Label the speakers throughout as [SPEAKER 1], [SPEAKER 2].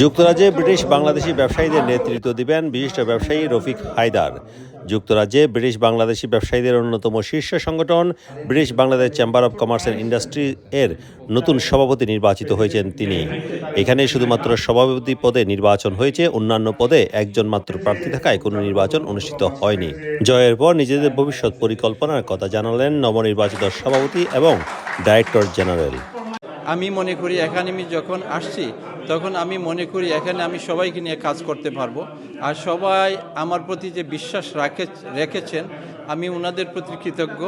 [SPEAKER 1] যুক্তরাজ্যে ব্রিটিশ বাংলাদেশি ব্যবসায়ীদের নেতৃত্ব দিবেন বিশিষ্ট ব্যবসায়ী রফিক হায়দার। যুক্তরাজ্যে ব্রিটিশ বাংলাদেশি ব্যবসায়ীদের অন্যতম শীর্ষ সংগঠন British Bangladesh chamber of commerce and industry এর নতুন সভাপতি নির্বাচিত হয়েছেন তিনি। এখানে শুধুমাত্র সভাপতি পদে নির্বাচন হয়েছে, অন্যান্য পদে একজন মাত্র প্রার্থী থাকায় কোনো নির্বাচন অনুষ্ঠিত হয়নি। জয়ের পর নিজেদের ভবিষ্যৎ পরিকল্পনার কথা জানালেন নবনির্বাচিত সভাপতি এবং ডাইরেক্টর জেনারেল।
[SPEAKER 2] আমি মনে করি এখানে আমি যখন আসছি, তখন আমি মনে করি এখানে আমি সবাইকে নিয়ে কাজ করতে পারব। আর সবাই আমার প্রতি যে বিশ্বাস রাখে রেখেছেন আমি ওনাদের প্রতি কৃতজ্ঞ।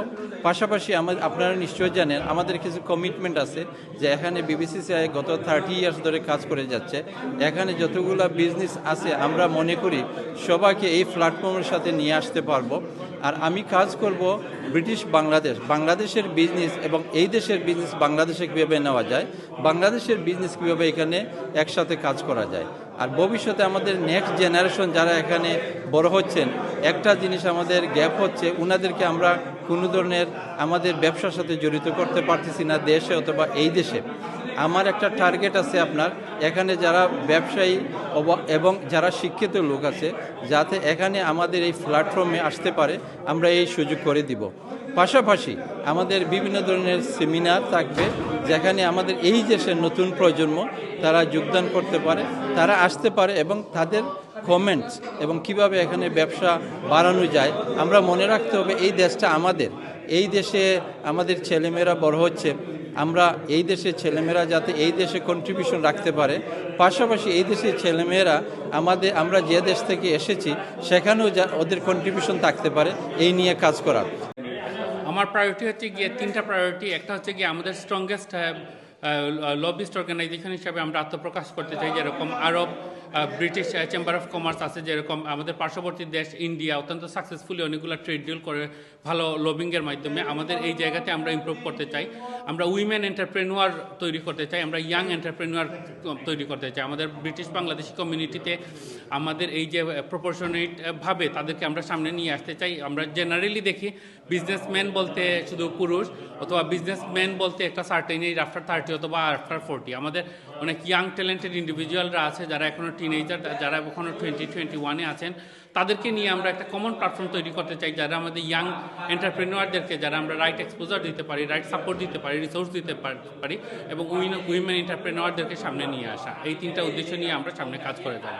[SPEAKER 2] পাশাপাশি আমার আপনারা নিশ্চয়ই জানেন, আমাদের কিছু কমিটমেন্ট আছে যে এখানে বিবিসিসিআই গত থার্টি ইয়ার্স ধরে কাজ করে যাচ্ছে। এখানে যতগুলো বিজনেস আছে, আমরা মনে করি সবাইকে এই প্ল্যাটফর্মের সাথে নিয়ে আসতে পারব। আর আমি কাজ করব ব্রিটিশ বাংলাদেশ। বাংলাদেশের বিজনেস এবং এই দেশের বিজনেস বাংলাদেশে কীভাবে নেওয়া যায়, বাংলাদেশের বিজনেস কীভাবে এখানে একসাথে কাজ করা যায়। আর ভবিষ্যতে আমাদের নেক্সট জেনারেশন যারা এখানে বড় হচ্ছেন, একটা জিনিস আমাদের গ্যাপ হচ্ছে ওনাদেরকে আমরা কোনো ধরনের আমাদের ব্যবসার সাথে জড়িত করতে পারতেছি না দেশে অথবা এই দেশে। আমার একটা টার্গেট আছে আপনার, এখানে যারা ব্যবসায়ী এবং যারা শিক্ষিত লোক আছে, যাতে এখানে আমাদের এই প্ল্যাটফর্মে আসতে পারে, আমরা এই সুযোগ করে দিব। পাশাপাশি আমাদের বিভিন্ন ধরনের সেমিনার থাকবে, যেখানে আমাদের এই দেশের নতুন প্রজন্ম তারা যোগদান করতে পারে, তারা আসতে পারে এবং তাদের কমেন্টস এবং কীভাবে এখানে ব্যবসা বাড়ানো যায়, আমরা মনে রাখতে হবে এই দেশটা আমাদের। এই দেশে আমাদের ছেলেমেয়েরা বড় হচ্ছে, আমরা এই দেশের ছেলেমেয়েরা যাতে এই দেশে কন্ট্রিবিউশন রাখতে পারে। পাশাপাশি এই দেশের ছেলেমেয়েরা আমাদের, আমরা যে দেশ থেকে এসেছি, সেখানেও যা, ওদের কন্ট্রিবিউশন থাকতে পারে, এই নিয়ে কাজ করার।
[SPEAKER 3] আমার প্রায়োরিটি হচ্ছে গিয়ে তিনটা প্রায়োরিটি একটা হচ্ছে গিয়ে আমাদের স্ট্রংগেস্ট লবিস্ট অর্গানাইজেশন হিসাবে আমরা আত্মপ্রকাশ করতে চাই, যেরকম Arab British chamber of commerce আছে, যেরকম আমাদের পার্শ্ববর্তী দেশ ইন্ডিয়া অত্যন্ত সাকসেসফুলি অনেকগুলো ট্রেড ডিল করে ভালো লবিংয়ের মাধ্যমে আমাদের এই জায়গাতে আমরা ইমপ্রুভ করতে চাই। আমরা উইমেন এন্টারপ্রেনুয়ার তৈরি করতে চাই, আমরা ইয়াং এন্টারপ্রেনুয়ার তৈরি করতে চাই। আমাদের ব্রিটিশ বাংলাদেশি কমিউনিটিতে আমাদের এই যে প্রপোর্শনেট ভাবে তাদেরকে আমরা সামনে নিয়ে আসতে চাই। আমরা জেনারেলি দেখি বিজনেসম্যান বলতে শুধু পুরুষ অথবা বিজনেসম্যান বলতে একটা সার্টেন এই আফটার থার্টি অথবা আফটার ফোরটি। আমাদের অনেক ইয়াং ট্যালেন্টেড ইন্ডিভিজুয়ালরা আছে, যারা এখনও টিনেজার যারা এখনও টোয়েন্টি টোয়েন্টি ওয়ানে আছেন, তাদেরকে নিয়ে আমরা একটা কমন প্ল্যাটফর্ম তৈরি করতে চাই, যারা আমাদের ইয়াং এন্টারপ্রেনুয়ারদেরকে যারা আমরা রাইট এক্সপোজার দিতে পারি রাইট সাপোর্ট দিতে পারি রিসোর্স দিতে পারি এবং উইমেন এন্টারপ্রেনুয়ারদেরকে সামনে নিয়ে আসা। এই তিনটা উদ্দেশ্য নিয়ে আমরা সামনে কাজ করে যাব।